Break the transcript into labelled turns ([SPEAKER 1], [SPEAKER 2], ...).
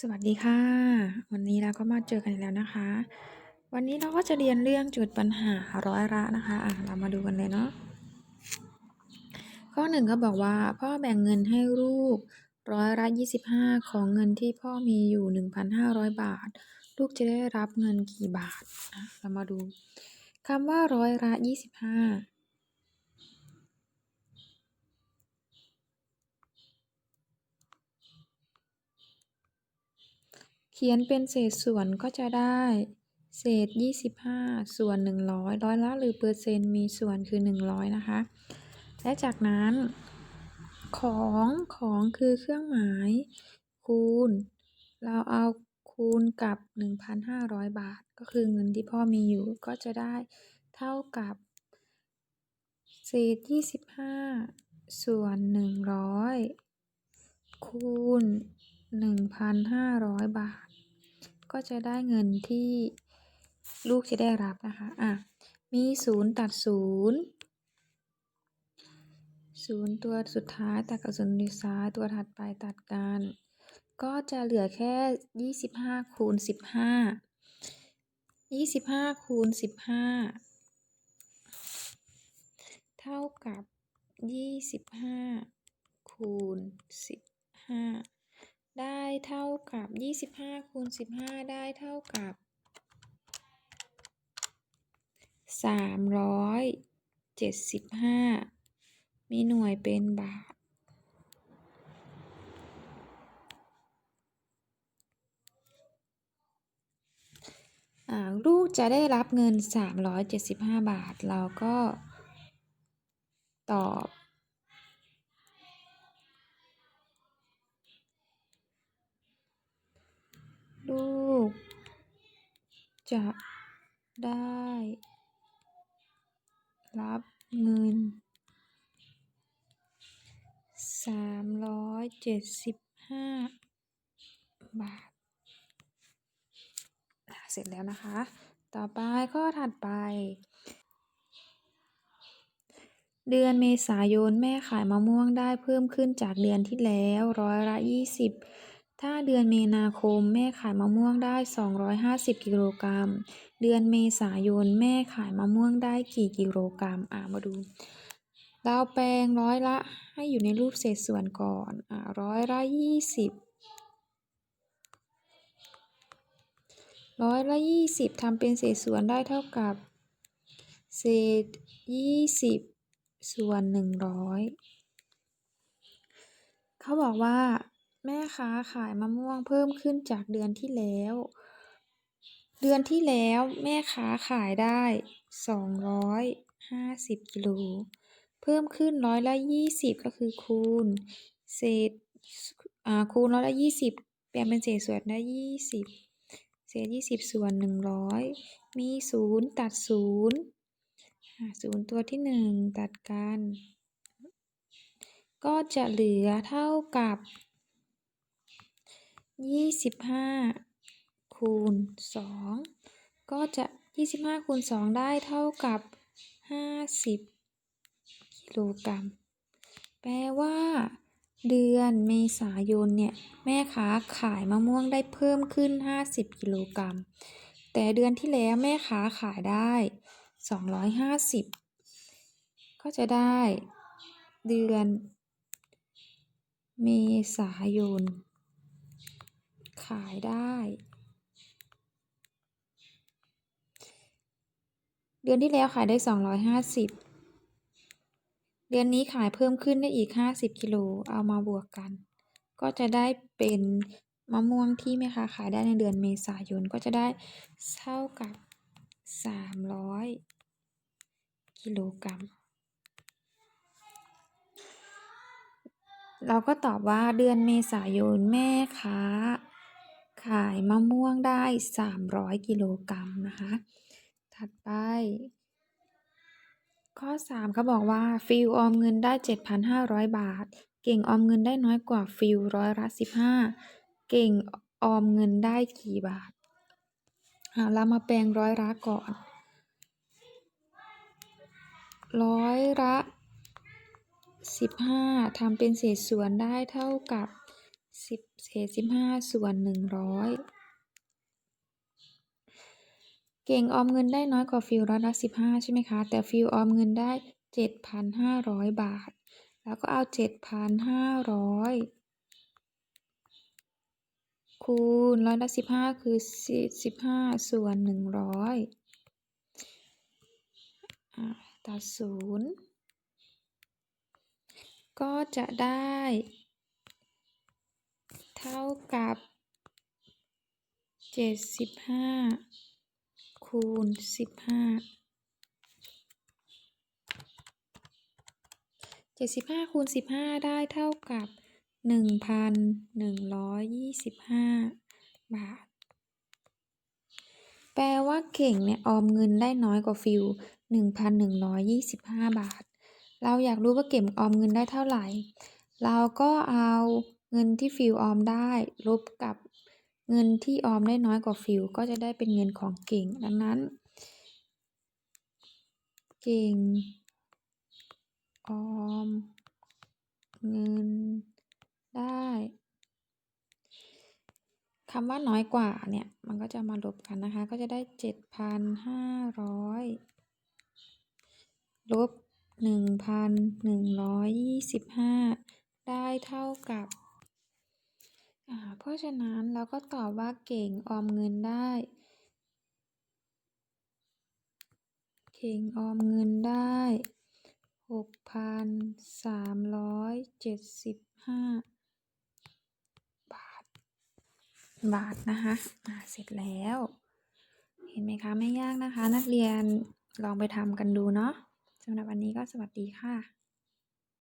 [SPEAKER 1] สวัสดีค่ะ วันนี้เราก็มาเจอกันอีกแล้วนะคะ วันนี้เราก็จะเรียนเรื่องจุดปัญหาร้อยละนะคะอะเรามาดูกันเลยเนาะข้อหนึ่งก็บอกว่า พ่อแบ่งเงินให้ลูกร้อยละยี่สิบห้าของเงินที่พ่อมีอยู่หนึ่งพันห้าร้อยบาท ลูกจะได้รับเงินกี่บาทอะเรามาดูคำว่าร้อยละยี่สิบห้า เขียนเป็นเศษส่วนก็จะได้ เศษ 25 ส่วน 100 ร้อยละหรือเปอร์เซ็นต์มีส่วนคือ 100 นะคะ และจากนั้น ของของคือเครื่องหมาย คูณ เราเอาคูณกับ 1,500 บาท ก็คือเงินที่พ่อมีอยู่ก็จะได้เท่ากับ เศษ 25 ส่วน 100 คูณ 1,500 บาท ก็จะได้เงินที่ลูกจะได้รับนะคะ อะ มีศูนย์ตัดศูนย์ศูนย์ตัวสุดท้ายตัดกับศูนย์สุดท้ายตัวถัดไปตัดกัน ก็จะเหลือแค่ 25คูณ15 25คูณ15 เท่ากับ 25คูณ15 ได้เท่ากับ 25คูณ15 ได้เท่ากับ 375 มีหน่วยเป็นบาท ลูกจะได้รับเงิน 375 บาท เราก็ตอบ ลูก จะได้รับเงิน375บาท เสร็จแล้วนะคะ ต่อไปข้อถัดไป เดือนเมษายนแม่ขายมะม่วงได้เพิ่มขึ้นจากเดือนที่แล้วร้อยละ20 ถ้าเดือนมีนาคมแม่ขายมะม่วงได้ 250 กิโลกรัม เดือนเมษายนแม่ขายมะม่วงได้กี่กิโลกรัม อ่ามาดู เราแปลงร้อยละให้อยู่ในรูปเศษส่วนก่อน อ่าร้อยละ20ร้อยละยี่สิบทำเป็นเศษส่วนได้เท่ากับ เศษยี่สิบส่วนหนึ่งร้อยเขาบอกว่า แม่ค้าขายมะม่วงเพิ่มขึ้นจากเดือนที่แล้ว เดือนที่แล้วแม่ค้าขายได้สองร้อยห้าสิบกิโล เพิ่มขึ้นร้อยละยี่สิบก็คือคูณ เศษอ่าคูณร้อยละยี่สิบแปลงเป็นเศษส่วนได้ยี่สิบเศษยี่สิบส่วนหนึ่งร้อยมีศูนย์ตัดศูนย์ศูนย์ตัวที่หนึ่งตัดกัน ก็จะเหลือเท่ากับ ยี่สิบห้าคูณสองก็จะยี่สิบห้าคูณสองได้เท่ากับห้าสิบกิโลกรัม แปลว่า เดือนเมษายนเนี่ย แม่ค้าขายมะม่วงได้เพิ่มขึ้น 50 กิโลกรัม แต่เดือนที่แล้วแม่ค้าขายได้ 250 ก็จะได้ เดือน เมษายน ขายได้ เดือนที่แล้วขายได้ 250 เดือนนี้ขายเพิ่มขึ้นได้อีก 50กิโลเอามาบวกกัน ก็จะได้เป็นมะม่วงที่แม่ค้าขายได้ในเดือนเมษายนก็จะได้เท่ากับ 300 กิโลกรัมเราก็ตอบว่าเดือนเมษายนแม่ค้า ขายมะม่วงได้ 300 กิโลกรัมนะคะ ถัดไป ข้อ 3เขาบอกว่าฟิลออมเงินได้ 7,500 บาท เก่งออมเงินได้น้อยกว่าฟิลร้อยละ15 เก่งออมเงินได้กี่บาทอ่าเรามาแปลงร้อยละก่อน ร้อยละ15ทำเป็นเศษส่วนได้เท่ากับ สิบเศษสิบห้าส่วนหนึ่งร้อยเก่งออมเงินได้น้อยกว่าฟิลร้อยละสิบห้าใช่ไหมคะ แต่ฟิลออมเงินได้เจ็ดพันห้าร้อยบาท แล้วก็เอาเจ็ดพันห้าร้อยคูณร้อยละสิบห้าคือสิบห้าส่วนหนึ่งร้อยตัดศูนย์ก็จะได้ ท่ากับเจ็ดสิบห้าคูณสิบห้าเจ็ดสิบห้าคูณสิบห้าได้เท่ากับหนึ่งพันหนึ่งร้อยยี่สิบห้าบาท แปลว่าเก่งเนี่ยออมเงินได้น้อยกว่าฟิลหนึ่งพันหนึ่งร้อยยี่สิบห้าบาท เราอยากรู้ว่าเก่งออมเงินได้เท่าไหร่ เราก็เอา เงินที่ฟิลออมได้ลบกับเงินที่ออมได้น้อยกว่าฟิลก็จะได้เป็นเงินของเก่ง ดังนั้น เก่ง ออม เงินได้คำว่าน้อยกว่าเนี่ย มันก็จะมาลบกันนะคะ ก็จะได้เจ็ดพันห้าร้อยลบหนึ่งพันหนึ่งร้อยยี่สิบห้าได้เท่ากับ อ่า เพราะฉะนั้นเราก็ตอบว่าเก่งออมเงินได้ เก่งออมเงินได้หกพันสามร้อยเจ็ดสิบห้าบาท บาทนะคะอ่าเสร็จแล้ว เห็นไหมคะ ไม่ยากนะคะ นักเรียนลองไปทำกันดูเนาะสำหรับวันนี้ก็สวัสดีค่ะ